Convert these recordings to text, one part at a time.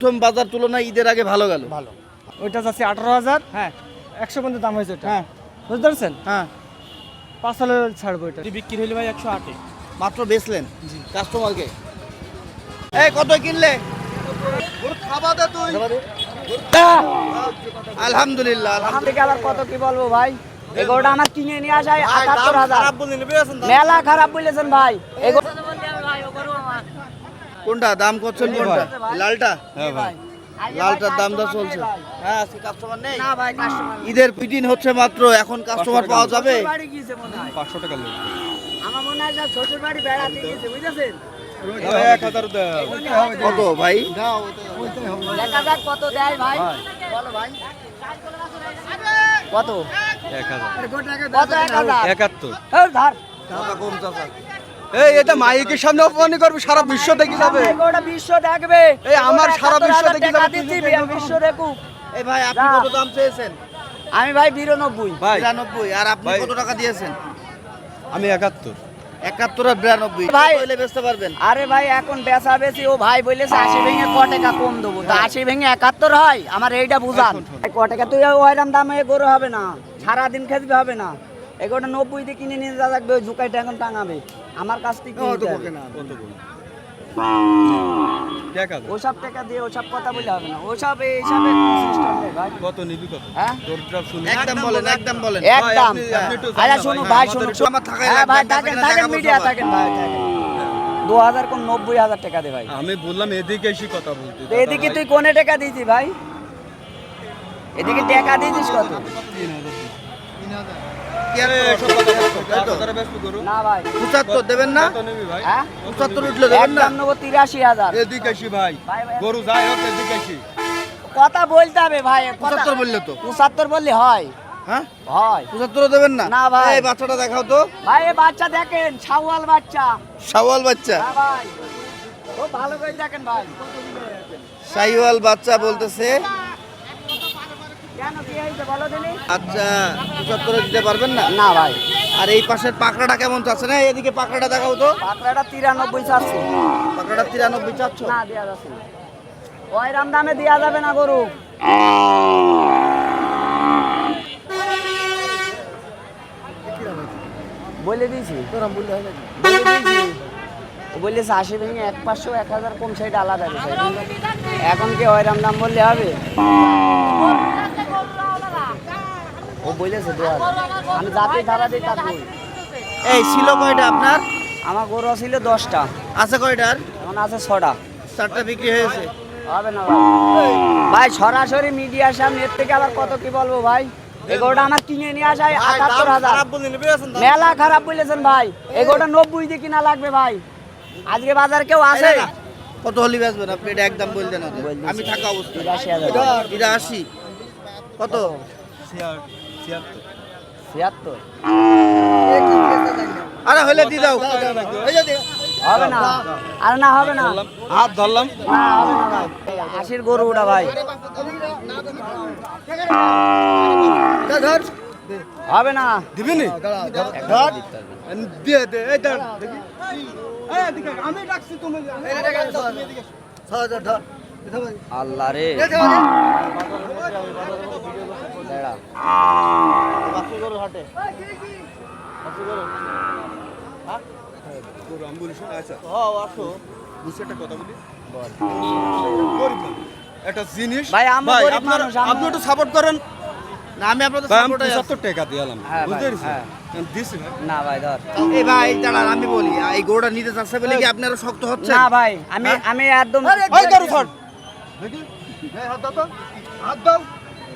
প্রথম বাজার তুলনায় ঈদের আগে ভালো গেল। ভালো। ওইটা যাচ্ছে আঠারো হাজার। হ্যাঁ। একশো পর্যন্ত দাম হয়েছে ওটা হ্যাঁ। বুঝতে পারছেন? হ্যাঁ। পাঁচ সালে ছাড়বো এটা। বিক্রি হইলে ভাই একশো আটে মাত্র বেচলেন? কাস্টমারকে? এই কত কিনলে? তুই। আলহামদুলিল্লাহ থেকে আবার কত কি বলব ভাই আমার কিনে নিয়ে আসায় আটাত্তর হাজার। মেলা খারাপ বলেছেন ভাই। কোনটা? দাম করছেন কোনটা? লালটা? হ্যাঁ ভাই। লালটার দাম দর চলছে। হ্যাঁ আজকে কাস্টমার নেই। না ভাই কাস্টমার ঈদের পিটিন হচ্ছে মাত্র এখন কাস্টমার পাওয়া যাবে। বাড়ি গিয়েছে মনে হয়। পাঁচশো টাকা আমার মনে হয় শ্বশুর বাড়ি বেড়াতে গিয়েছে বুঝেছেন? এক হাজার কত ভাই? দেখা যাক কত দেয় ভাই? বলো ভাই। কত এক হাজার। কত এক হাজার? একাত্তর। কম চাচা। এই এটা মাইকের সামনে অপমানি করবে সারা বিশ্ব দেখি যাবে। এগুলোটা বিশ্ব দেখবে? এই আমার সারা বিশ্ব দেখি যাবে, দিচ্ছি তুই দেখবি। বিশ্ব দেখুক। এই ভাই আপনি কত দাম চেয়েছেন? আমি ভাই বিরানব্বই। ভাই। বিরানব্বই আর আপনি কত টাকা দিয়েছেন? আমি একাত্তর। একাত্তর আর বিরানব্বই ভাই। হইলে বেচতে পারবেন? আরে ভাই এখন বেচা বেশি ও ভাই বলেছে আশি ভেঙে ক টাকা কম দেবো। তো আশি ভেঙে একাত্তর হয়? আমার এইটা বুঝান। ক টাকা তুই ওইরকম দামে গরু হবে না। সারাদিন খেতে হবে না। এগুলোটা নব্বই দিয়ে কিনে নিয়ে যা লাগবে ওই ঝুঁকাইটা এখন টাঙাবে। আমার কাছ থেকে কিনতে হবে। কত বল এক হাজার ওসব টাকা দিয়ে ওসব কথা বলে হবে না। ওসব এই হিসাবে সিস্টেম নেই ভাই। কত নিবি কত? হ্যাঁ? তোর ড্রাফ শুনি। একদম বলেন একদম বলেন। একদম। আপনি- আপনি একটু আচ্ছা জানান শুনুন ভাই, ভাই আমাদের শুনুন। আমার থাকাই হ্যাঁ লাগবে, ভাই থাকেন দেখাবো মিডিয়া সবাই। থাকেন ভাই থাকেন। দু হাজার কোন নব্বই হাজার টাকা দে ভাই। আমি বললাম এদিকে এসে কথা বলতে তো এদিকে তুই কোনে টাকা দিয়েছি ভাই? এদিকে টাকা দিয়েছিস কত? না ভাই পঁচাত্তর দেবেন না? হ্যাঁ? পঁচাত্তর উঠলে দেবেন না? তিরাশি হাজার। এদিকে আসি ভাই। ভাই, ভাই। গরু যাই হোক এদিকে আসি কথা বলতে হবে ভাই পঁচাত্তর বললে তো। পঁচাত্তর বললে হয়। হ্যাঁ? হয়। পঁচাত্তরও দেবেন না? না ভাই। এই বাচ্চাটা দেখাও তো। ভাই বাচ্চা দেখেন বাচ্চা। শাওয়াল বাচ্চা? হ্যাঁ ভাই। ও ভালো করে দেখেন ভাই। শাহিওয়াল বাচ্চা বলতেছে কেন কি হয়েছে বলো দিনি আচ্ছা পঁচাত্তরে দিতে পারবেন না? না ভাই। আর এই পাশের পাকড়াটা কেমন চাচ্ছে? না এদিকে পাকড়াটা দেখাও তো। পাকড়াটা তিরানব্বই চাচ্ছি। পাকড়াটা তিরানব্বই চাচ্ছ? না দেওয়া যাচ্ছে না। ওইরাম দামে দেওয়া যাবে না গরু। বলে দিয়েছি। বলেছে আশি ভেঙে এক পাঁচশো এক হাজার কম সেটা আলাদা এখন কি ওইরাম দাম বললে হবে? ও বলেছে দু হাজার আমি যাতে ধারা দিই তার বই এই ছিল কয়টা আপনার? আমার গরু ছিল দশটা। আছে কয়টার? এখন আছে ছটা। চারটা বিক্রি হয়েছে। হবে না ভাই। ভাই সরাসরি মিডিয়ার সামনে এর থেকে আবার কত কি বলব ভাই? এগুলোটা আমার কিনে নিয়ে আসায় আটাত্তর হাজার। মেলা খারাপ বলেছেন ভাই। এগুলোটা নব্বই দিয়ে কিনা লাগবে ভাই। আজকে বাজার কেউ আসে? না কত হলি বেচবেন আপনি? এটা একদম বলতেন না। আমি থাকা অবস্থা তিরাশি হাজার। কত? ছিয়াত্তর। আরে হলে দি দাও। এই যে দি- হবে না। আর না হবে না। হাত ধরলাম। না হবে না আশির গরু ওটা ভাই। হবে না। দিবি নি? দিয়ে দে এই ধর। আমি ডাকছি তুমি আল্লাহ রে। দাঁড়া। বাসু গরু হাটে। গরু আমি বলি আচ্ছা হ্যাঁ আসো। বুঝছি একটা কথা বলি। গরিব একটা জিনিস ভাই, আমরা ভাই, গরিব আপনারা- মানুষ, আমরা- আপনি একটু সাপোর্ট করেন। না আমি আপনাদের সাপোর্টে টাকা দিলাম হ্যাঁ, বুঝতে হ্যাঁ। দিছি না। ভাই ধর। এই ভাই দাঁড়ান আমি বলি এই গরুটা নিতে চাচ্ছে বলে কি আপনারা শক্ত হচ্ছে না ভাই আমি আমি একদম ওই গরু ধর। দেখি। হাত দাও হাত দাও।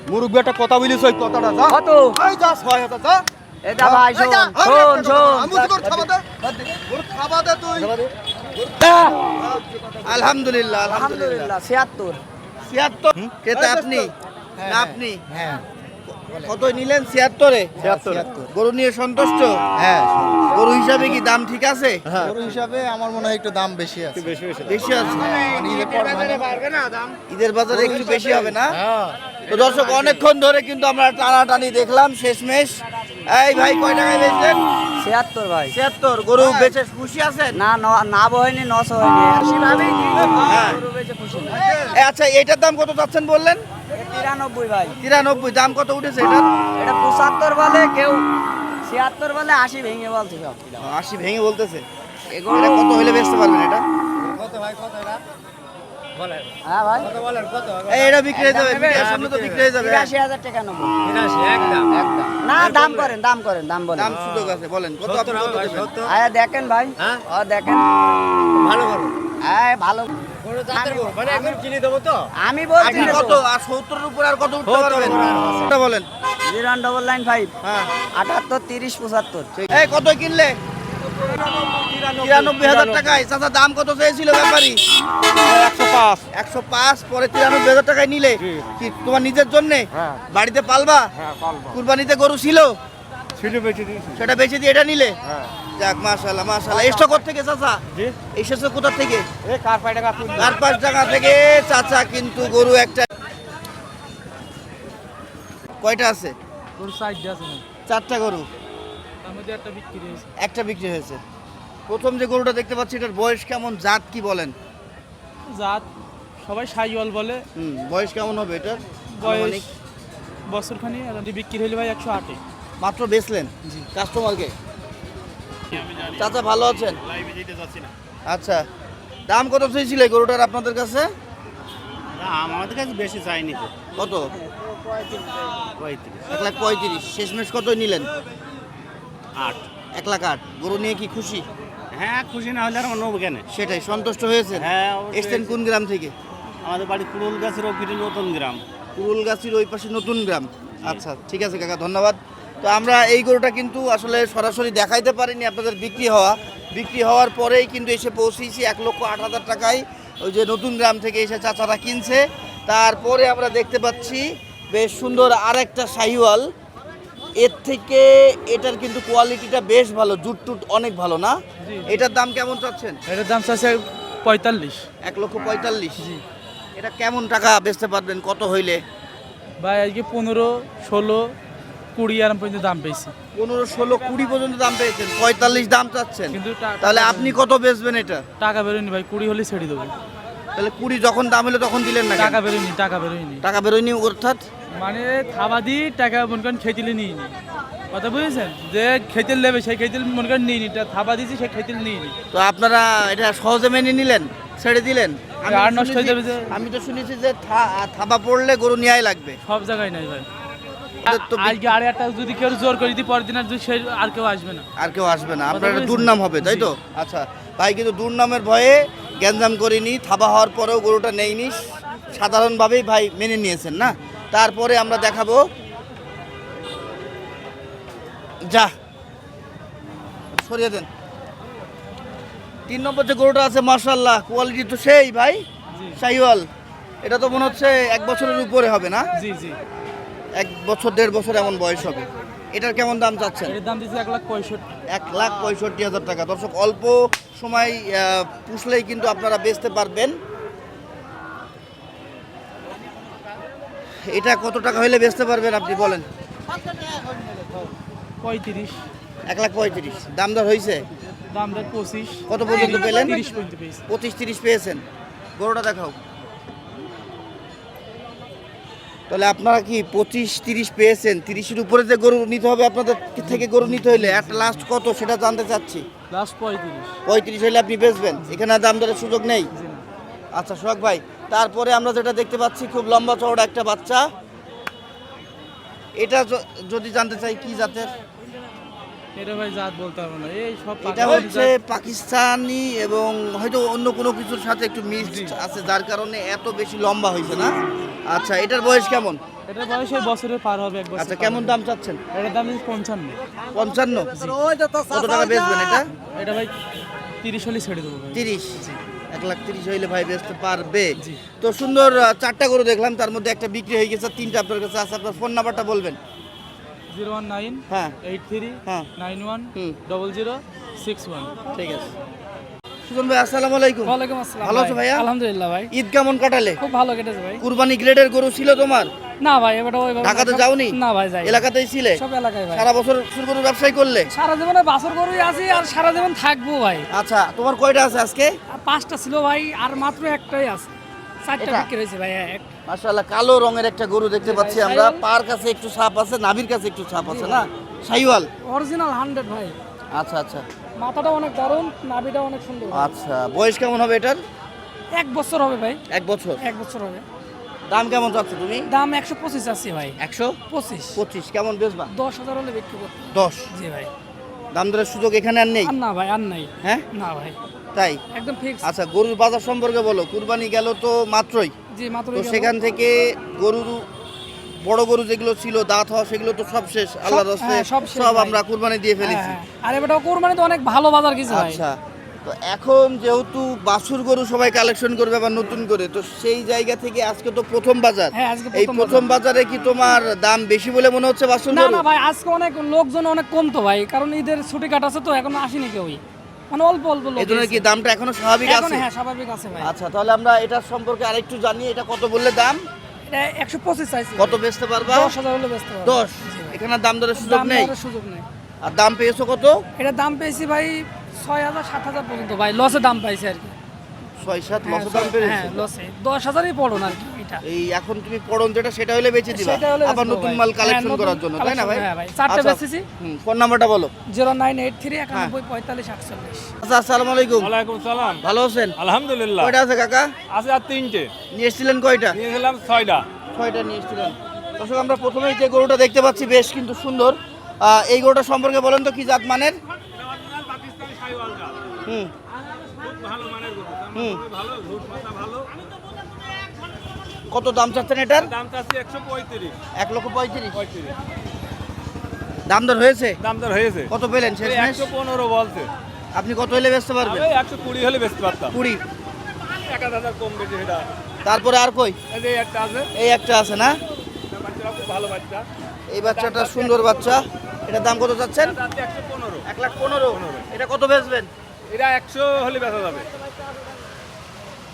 মুরব্বী একটা কথা বলিস ওই কথাটা যা। কত? এই যা ছয় হাজার যা। এটা ভাই এই শোন শোন কথা, আমি শোন। তো তোর খাবা দে ওর খাবা দে তুই আলহামদুলিল্লাহ আলহামদুলিল্লাহ আলহামদুলিল্লাহ ছিয়াত্তর? ছিয়াত্তর ক্রেতা আপনি? না আপনি? কত নিলেন? ছিয়াত্তরে? গরু নিয়ে সন্তুষ্ট? হ্যাঁ গরু হিসাবে কি দাম ঠিক আছে? গরু হিসাবে আমার মনে হয় একটু দাম বেশি আছে। বেশি আছে। মানে ঈদের পর মানে- ঈদের বাজারে একটু বেশি হবে না? হ্যাঁ। তো দর্শক অনেকক্ষণ ধরে কিন্তু আমরা টানাটানি দেখলাম শেষমেশ। এই ভাই কয় টাকায় বেচলেন? ছিয়াত্তর ভাই। ছিয়াত্তর। গরু বেচে খুশি আছে না ন- না হয়নি নশো হয়নি। হ্যাঁ। খুশি। আচ্ছা এইটার দাম কত চাচ্ছেন বললেন? তিরানব্বই ভাই। তিরানব্বই। দাম কত উঠেছে এটার? এটা পঁচাত্তর বলে কেউ ছিয়াত্তর বলে আশি ভেঙে বলছে সব। আশি ভেঙে বলতেছে। এটা কত হইলে বেচতে পারবেন এটা? হ্যাঁ ভাই এই, এটা? বিক্রি হয়ে যাবে সামনে তো বিক্রি হয়ে যাবে। হ্যাঁ। হাজার টাকা নেব। না দাম করেন দাম করেন দাম বলেন। দাম সুযোগ আছে বলেন কত আপনি কত দেবেন? আরে দেখেন ভাই। ও দেখেন। ভালো ভালো। হ্যাঁ ভালো আমি বলছি কত? আর সত্তরের উপর আর কত উঠতে পারবেন? বলেন। Zero double nine five. হ্যাঁ। আটাত্তর তিরিশ পঁচাত্তর। কত কিনলে? তিরানব্বই হাজার টাকায় চাচা দাম কত চেয়েছিল ব্যাপারী? একশো পাঁচ। একশো পাঁচ পরে তিরানব্বই হাজার টাকায় নিলে। কি তোমার নিজের জন্য? বাড়িতে পালবা? কুরবানিতে গরু ছিল? সেটা বেচে দিয়ে এটা নিলে? যাক এসছো কোথা থেকে চাচা? এসেছ কোথা থেকে? টাকা চার পাঁচ টাকা থেকে চাচা কিন্তু গরু একটা কয়টা আছে? গরু সাইড আছে। চারটা গরু। একটা বিক্রি হয়েছে। একটা বিক্রি হয়েছে। প্রথম যে গরুটা দেখতে পাচ্ছি এটার বয়স কেমন? জাত কি বলেন? জাত সবাই সাইওয়াল বলে। হুম বয়স কেমন হবে এটার? বয়স বছরখানি আর বিক্রি হইলে ভাই একশো আটে। মাত্র বেচলেন? কাস্টমারকে? চাচা ভালো আছেন? আচ্ছা দাম কত চেয়েছিল এই গরুটার আপনাদের কাছে? আমাদের কাছে বেশি চাইনি তো। কত? পঁয়ত্রিশ। এক লাখ পঁয়ত্রিশ। শেষমেশ কত নিলেন? আট। এক লাখ আট। গরু নিয়ে কি খুশি? হ্যাঁ খুশি না হলে আর অন্য কেন সেটাই সন্তুষ্ট হয়েছেন? হ্যাঁ। এসছেন কোন গ্রাম থেকে? আমাদের বাড়ি কুড়ুল গাছের ওপিটি নতুন গ্রাম। কুরুলগাছির ওই পাশে নতুন গ্রাম। আচ্ছা ঠিক আছে কাকা ধন্যবাদ। তো আমরা এই গরুটা কিন্তু আসলে সরাসরি দেখাইতে পারিনি আপনাদের বিক্রি হওয়া। বিক্রি হওয়ার পরেই কিন্তু এসে পৌঁছেছি এক লক্ষ আট হাজার টাকায়। ওই যে নতুন গ্রাম থেকে এসে চাচারা কিনছে। তারপরে আমরা দেখতে পাচ্ছি বেশ সুন্দর আর একটা শাহিওয়াল। এর থেকে এটার কিন্তু কোয়ালিটিটা বেশ ভালো জুট টুট অনেক ভালো না? এটার দাম কেমন চাচ্ছেন? এটার দাম চাচ্ছে পঁয়তাল্লিশ। এক লক্ষ পঁয়তাল্লিশ। জি। এটা কেমন টাকা বেচতে পারবেন? কত হইলে? ভাই আজকে পনেরো ষোলো কুড়ি আরাম পর্যন্ত দাম পেয়েছি। পনেরো ষোলো কুড়ি পর্যন্ত দাম পেয়েছেন। পঁয়তাল্লিশ দাম চাচ্ছেন। কিন্তু তাহলে আপনি কত বেচবেন এটা? টাকা বেরোয়নি ভাই কুড়ি হলে ছেড়ে দেবো। তাহলে কুড়ি যখন দাম হলো তখন দিলেন না টাকা বেরোয়নি টাকা বেরোয়নি। টাকা বেরোয়নি অর্থাৎ? মানে থাবা দিয়ে টাকা মনে করেন খেতিলে নিয়ে নি। কথা বুঝেছেন? যে খেতিল নেবে সেই খেতিল মনে করেন নিয়ে নি। থাবা দিয়েছি সেই খেতিল নিয়ে নি। তো আপনারা এটা সহজে মেনে নিলেন? ছেড়ে দিলেন? আর নষ্ট হয়ে যাবে যে। আমি তো শুনেছি যে থাবা পড়লে গরু নেয়াই লাগবে। সব জায়গায় নাই ভাই। আজকে আড়ে যদি কেউ জোর করে দিই পরের দিন আর সে আর কেউ আসবে না। আর কেউ আসবে না। আপনার দুর্নাম হবে তাই তো? আচ্ছা ভাই কিন্তু দুর্নামের ভয়ে গ্যাঞ্জাম করিনি থাবা হওয়ার পরেও গরুটা নেইনি সাধারণভাবেই ভাই মেনে নিয়েছেন না? তারপরে আমরা দেখাবো। যা। সরিয়ে দেন। তিন নম্বর যে গরুটা আছে মার্শাল্লাহ কোয়ালিটি তো সেই ভাই শাহিওয়াল। এটা তো মনে হচ্ছে এক বছরের উপরে হবে না? জি জি। এক বছর দেড় বছর এমন বয়স হবে। এটার কেমন দাম চাচ্ছেন? এর দাম দিচ্ছে এক লাখ পঁয়ষট্টি। এক লাখ পঁয়ষট্টি হাজার টাকা। দর্শক অল্প সময় পুষলেই কিন্তু আপনারা বেচতে পারবেন। এটা কত টাকা হলে বেচতে পারবেন আপনি বলেন? পঁয়ত্রিশ। এক লাখ পঁয়ত্রিশ। দাম দর হয়েছে দাম দেয় পঁচিশ। কত পর্যন্ত পেলেন? পঁচিশ তিরিশ পেয়েছেন। গরুটা দেখাও। তাহলে আপনারা কি পঁচিশ তিরিশ পেয়েছেন? তিরিশের উপরে যে গরু নিতে হবে আপনাদের থেকে গরু নিতে হলে একটা লাস্ট কত সেটা জানতে চাচ্ছি। লাস্ট পঁয়ত্রিশ। পঁয়ত্রিশ হলে আপনি বেচবেন। এখানে দাম দরের সুযোগ নেই? আচ্ছা সোহাগ ভাই তারপরে আমরা যেটা দেখতে পাচ্ছি খুব লম্বা চওড়া একটা বাচ্চা। এটা যদি জানতে চাই কি জাতের? এটা ভাই জাত বলতে পারব না। এই সব এটা হচ্ছে পাকিস্তানি এবং হয়তো অন্য কোনো কিছুর সাথে একটু মিক্সড আছে যার কারণে এত বেশি লম্বা হয়েছে না? আচ্ছা এটার বয়স কেমন? এটার বয়স এই বছরে পার হবে এক বছর আচ্ছা কেমন দাম চাচ্ছেন? এটার দাম পঞ্চান্ন। পঞ্চান্ন? কত টাকা বেচবেন এটা? এটা ভাই তিরিশ হলে ছেড়ে দেবো তিরিশ। এক লাখ তিরিশ হইলে ভাই বেচতে পারবে। তো সুন্দর চারটা গরু দেখলাম তার মধ্যে একটা বিক্রি হয়ে গেছে তিনটা আপনার কাছে আছে আপনার ফোন নাম্বারটা বলবেন। জিরো ওয়ান নাইন হ্যাঁ। এইট থ্রি হ্যাঁ। Nine one double zero six one ঠিক আছে। সুজন ভাই আসসালামু আলাইকুম। ওয়ালাইকুম আসসালাম ভালো আছো ভাইয়া? আলহামদুলিল্লাহ ভাই। ঈদ কেমন কাটালে? খুব ভালো কেটেছে ভাই। কুরবানি গ্রেডের গরু ছিল তোমার? না ভাই এবারে ওইভাবে ঢাকাতে যাওনি? না ভাই যাই এলাকাতেই ছিলে? সব এলাকায় ভাই। সারা বছর শুরু করে ব্যবসায় করলে? সারা জীবনে বাসর গরুই আছি আর সারা জীবন থাকব ভাই। আচ্ছা তোমার কয়টা আছে আজকে? পাঁচটা ছিল ভাই আর মাত্র একটাই আছে। চারটা বিক্রি হয়েছে ভাই এক। মাশাআল্লাহ কালো রঙের একটা গরু দেখতে পাচ্ছি আমরা। পার কাছে একটু ছাপ আছে নাভির কাছে একটু ছাপ আছে না? সাইওয়াল? অরিজিনাল হান্ড্রেড ভাই। আচ্ছা আচ্ছা। মাথাটা অনেক দারুণ নাভিটা অনেক সুন্দর। আচ্ছা বয়স কেমন হবে এটার? এক বছর হবে ভাই। এক বছর। এক বছর হবে। দাম কেমন চাচ্ছ তুমি? দাম একশো পঁচিশ আছে ভাই। একশো? পঁচিশ। পঁচিশ কেমন বেচবা? দশ হাজার হলে বিক্রি করতে দশ? জি ভাই। দাম দরের সুযোগ এখানে আর নেই? আর না ভাই আর নাই। হ্যাঁ? না ভাই। তাই? একদম ফিক্স আচ্ছা গরুর বাজার সম্পর্কে বলো কুরবানি গেল তো মাত্রই? জি মাত্র তো সেখান থেকে গরুর বড় গরু যেগুলো ছিল দাঁত হওয়া সেগুলো তো সব শেষ। আল্লাহর হ্যাঁ, সব সব আমরা কুরবানি দিয়ে ফেলেছি। হ্যাঁ, আর এবারটা কোরবানি তো অনেক ভালো বাজার কিছু ভাই। আচ্ছা। তো এখন যেহেতু বাছুর গরু সবাই কালেকশন করবে আবার নতুন করে তো সেই জায়গা থেকে আজকে তো প্রথম বাজার। হ্যাঁ, এই প্রথম বাজারে কি তোমার দাম বেশি বলে মনে হচ্ছে বাছুর না না ভাই আজকে অনেক লোকজন অনেক কম তো ভাই কারণ ঈদের ছুটি কাটাছে তো এখন আসেনি কেউই। মানে অল্প অল্প লোক এই জন্য কি দামটা এখনও স্বাভাবিক এখন আছে? হ্যাঁ স্বাভাবিক আছে ভাই। আচ্ছা তাহলে আমরা এটার সম্পর্কে আরেকটু জানি এটা কত বললে দাম? এটা একশো পঁচিশ চাইছি কত বেচতে পারবা? দশ হাজার হলে বেচতে পারব। দশ। জি ভাই। এখানে দাম দরের সুযোগ নেই? সুযোগ নেই। আর দাম পেয়েছ কত? এটা দাম পেয়েছি ভাই ছয় হাজার সাত হাজার পর্যন্ত ভাই লসে দাম পাইছি আর কি। ছয় সাত হ্যাঁ, মাসে দাম পেয়েছে? হ্যাঁ লসে দশ হাজারই পড়ো না আর কি এটা। এই এখন তুমি পড়ন যেটা সেটা হলে বেচে দিবা সেটা হলে আবার নতুন মাল হ্যাঁ, কালেকশন করার জন্য তাই না ভাই? হ্যাঁ ভাই। চারটে আচ্ছা, বেচেছি। হুম, ফোন নাম্বারটা বলো। জিরো নাইন এইট থ্রি একানব্বই পঁয়তাল্লিশ আটচল্লিশ আচ্ছা আসসালামু আলাইকুম। ওয়ালাইকুম সালাম। ভালো আছেন? আলহামদুলিল্লাহ। কয়টা আছে কাকা? আছে আর তিনটে। নিয়ে এসেছিলেন কয়টা? ছয়টা। ছয়টা নিয়ে এসেছিলেন। দর্শক আমরা প্রথমেই যে গরুটা দেখতে পাচ্ছি বেশ কিন্তু সুন্দর। আহ, এই গরুটা সম্পর্কে বলেন তো কি জাত মানের? হুম। কত দাম চাচ্ছেন এটার? দাম চাচ্ছি একশো পঁয়ত্রিশ এক লক্ষ পঁয়ত্রিশ। পঁয়ত্রিশ দাম দর হয়েছে? দাম দর হয়েছে। কত পেলেন একশো পনেরো বলছে। আপনি কত হলে বেচতে পারবেন? একশো কুড়ি হলে বেচতে পারতাম। কুড়ি। এক হাজার কম বেশি সেটা। তারপরে আর কই? এই একটা আছে। এই একটা আছে না? খুব ভালো বাচ্চা। এই বাচ্চাটা সুন্দর বাচ্চা। এটার দাম কত চাচ্ছেন? একশো পনেরো। এক লাখ পনেরো। এটা কত বেচবেন? এটা একশো হলে বেচা যাবে।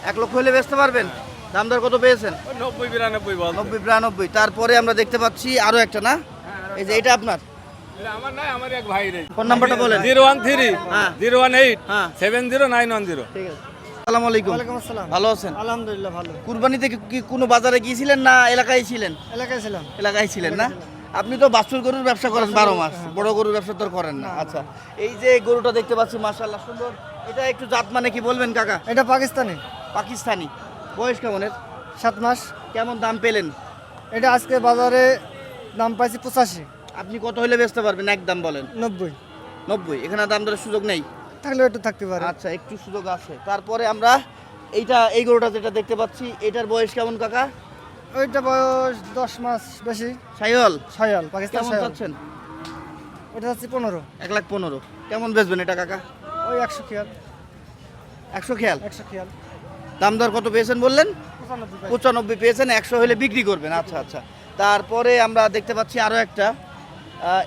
এক লক্ষ হলে বেচতে পারবেন? দাম দর কত পেয়েছেন? নব্বই বিরানব্বই বল নব্বই বিরানব্বই। তারপরে আমরা দেখতে পাচ্ছি আরও একটা না? এই যে এটা আপনার? এটা আমার নাই আমার এক ভাই ফোন নাম্বারটা বলেন। জিরো ওয়ান থ্রি হ্যাঁ। জিরো ওয়ান এইট হ্যাঁ। Seven zero nine one zero. ঠিক আছে। আসসালামু আলাইকুম। আসসালাম। ভালো আছেন? আলহামদুলিল্লাহ ভালো। কুরবানিতে কি- কি কোনো বাজারে গিয়েছিলেন না এলাকায় ছিলেন? এলাকায় ছিলাম। এলাকায় ছিলেন না? আপনি তো বাছুর গরুর ব্যবসা করেন বারো মাস বড় গরুর ব্যবসা তো করেন না। আচ্ছা এই যে গরুটা দেখতে পাচ্ছি মাশাল্লাহ সুন্দর। এটা একটু জাত মানে কি বলবেন কাকা? এটা পাকিস্তানি। পাকিস্তানি। বয়স কেমন এর? সাত মাস। কেমন দাম পেলেন? এটা আজকে বাজারে দাম পাইছি পঁচাশি। আপনি কত হলে বেচতে পারবেন একদম বলেন? নব্বই। নব্বই এখানে দাম দরের সুযোগ নেই? থাকলেও একটু থাকতে পারে। আচ্ছা একটু সুযোগ আছে। তারপরে আমরা এইটা এই গরুটা যেটা দেখতে পাচ্ছি এটার বয়স কেমন কাকা? ওইটা বয়স দশ মাস বেশি। সাইল ছয়াল পাকিস্তান কেমন ছয়াল চাচ্ছেন? ওটা হচ্ছে পনেরো। এক লাখ পনেরো। কেমন বেচবেন এটা কাকা? ওই একশো খেয়াল। একশো খেয়াল? একশো খেয়াল। দাম দর কত পেয়েছেন বললেন? পঁচানব্বই পেয়েছেন একশো হলে বিক্রি করবেন। আচ্ছা আচ্ছা। তারপরে আমরা দেখতে পাচ্ছি আরও একটা।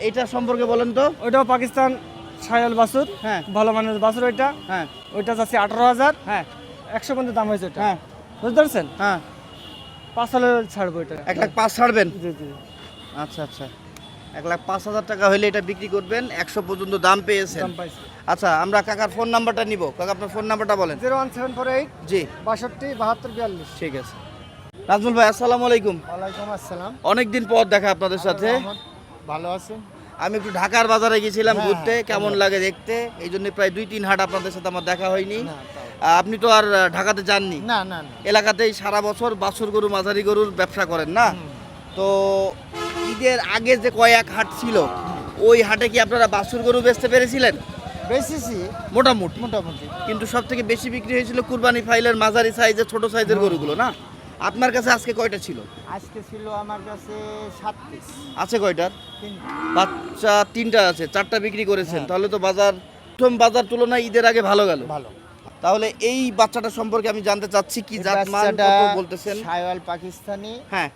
এটা সম্পর্কে বলেন তো। ওইটাও পাকিস্তান ছয়াল বাসুর হ্যাঁ। ভালো মানের বাসুর ওইটা। হ্যাঁ। ওইটা যাচ্ছে আঠারো হাজার। হ্যাঁ। একশো পর্যন্ত দাম হয়েছে ওটা হ্যাঁ। বুঝতে পারছেন? হ্যাঁ। পাঁচ ছাড়বো এটা। এক লাখ পাঁচ ছাড়বেন? জি জি। আচ্ছা আচ্ছা। এক লাখ পাঁচ হাজার টাকা হলে এটা বিক্রি করবেন একশো পর্যন্ত দাম পেয়েছেন। দাম পাইছি। আচ্ছা আমরা কাকার ফোন নাম্বারটা নিব। কাকা আপনার ফোন নাম্বারটা বলেন। Zero one seven four eight জি। বাষট্টি বাহাত্তর বিয়াল্লিশ। ঠিক আছে। নাজমুল ভাই আসসালামু আলাইকুম। ওয়ালাইকুম আসসালাম। অনেকদিন পর দেখা আপনাদের সাথে। ভালো আছেন? আমি একটু ঢাকার বাজারে গেছিলাম হ্যাঁ, ঘুরতে কেমন লাগে দেখতে? এই জন্য প্রায় দুই তিন হাট আপনাদের সাথে আমার দেখা হয়নি। আপনি তো আর ঢাকাতে যাননি? না না এলাকাতেই সারা বছর বাছুর গরু মাঝারি গরুর ব্যবসা করেন না? তো ঈদের আগে যে কয়েক হাট ছিল ওই হাটে কি আপনারা বাছুর গরু বেচতে পেরেছিলেন? বেশিছি মোটামুটি। মোটামুটি। কিন্তু সব থেকে বেশি বিক্রি হয়েছিল কুরবানি ফাইলের মাঝারি সাইজের ছোট সাইজের গরুগুলো না? আপনার কাছে আজকে কয়টা ছিল? আজকে ছিল আমার কাছে সাত পিস। আছে কয়টার? বাচ্চা তিনটা আছে চারটা বিক্রি করেছেন। তাহলে তো বাজার প্রথম বাজার তুলনায় ঈদের আগে ভালো গেল। ভালো। তাহলে এই বাচ্চাটা সম্পর্কে আমি জানতে চাচ্ছি কি জাত মান কত বলতেছেন? সাইওয়াল পাকিস্তানি। হ্যাঁ।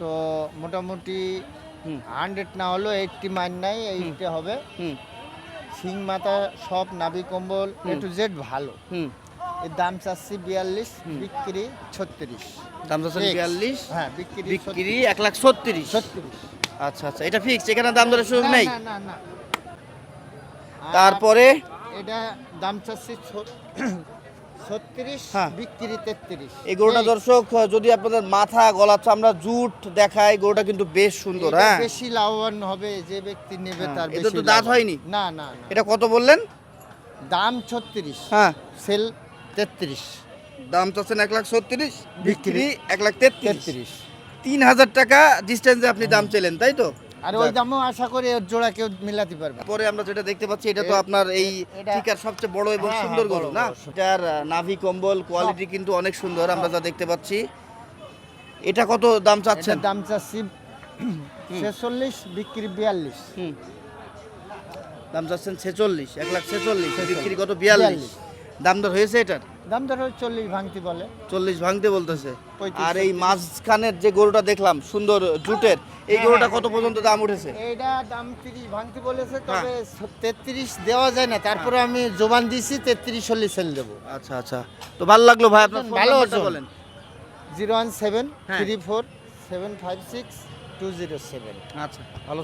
তো মোটামুটি। হান্ড্রেড না হলেও এইটটি মাইন নাই এইটে হবে। হুম। সিং মাথা সব নাভি কম্বল এ টু জেড ভালো। হুম। এর দাম চাচ্ছি বিয়াল্লিশ বিক্রি ছত্রিশ। দাম Fix। বিয়াল্লিশ হ্যাঁ বিক্রি বিক্রি এক লাখ ছত্রিশ। ছত্রিশ। আচ্ছা আচ্ছা এটা ফিক্স এখানে দাম দরের সুযোগ নেই? না না না। তারপরে? এটা দাম চাচ্ছি ছত্রিশ হ্যাঁ। বিক্রি তেত্রিশ। এই গরুটা দর্শক যদি আপনাদের মাথা গলা চামড়া জুট দেখায় গরুটা কিন্তু বেশ সুন্দর হ্যাঁ? বেশি লাভবান হবে যে ব্যক্তি নেবে হ্যাঁ, তার বেশি তো দাঁত হয়নি? না না এটা কত বললেন? দাম ছত্রিশ। হ্যাঁ। সেল তেত্রিশ। দাম চাচ্ছেন এক লাখ ছত্রিশ বিক্রি এক লাখ তেত্রিশ। তিন হাজার টাকা ডিস্টেন্সে আপনি দাম চেলেন তাই তো? আর ওই দামও আশা করি ওর জোড়া কেউ মিলাতে পারবে পরে আমরা যেটা দেখতে পাচ্ছি এটা তো আপনার এই ঠিকার সবচেয়ে বড় এবং হ্যাঁ, সুন্দর হ্যাঁ, গরু না। এটার নাভি কম্বল কোয়ালিটি কিন্তু অনেক সুন্দর আমরা যা দেখতে পাচ্ছি। এটা কত দাম চাচ্ছেন? দাম চাচ্ছি ছেচল্লিশ বিক্রি বিয়াল্লিশ। হুম। দাম চাচ্ছেন ছেচল্লিশ এক লাখ ছেচল্লিশ বিক্রি কত বিয়াল্লিশ? দাম দর হয়েছে এটার? দাম ধরো চল্লিশ ভাঙতি বলে। চল্লিশ ভাঙতে বলতেছে। আর এই মাঝখানের যে গরুটা দেখলাম সুন্দর জুটের এই গরুটা কত পর্যন্ত দাম উঠেছে? এটা দাম তিরিশ ভাঙতি বলেছে হ্যাঁ। তবে তেত্রিশ দেওয়া যায় না। তারপরে আমি জোবান দিছি তেত্রিশ চল্লিশ সেল দেবো। আচ্ছা আচ্ছা। তো ভালো লাগল ভাই আপনার ফোন ভালো বলেন। জিরো ওয়ান সেভেন হ্যাঁ। Three four seven five six two zero seven. আচ্ছা। ভালো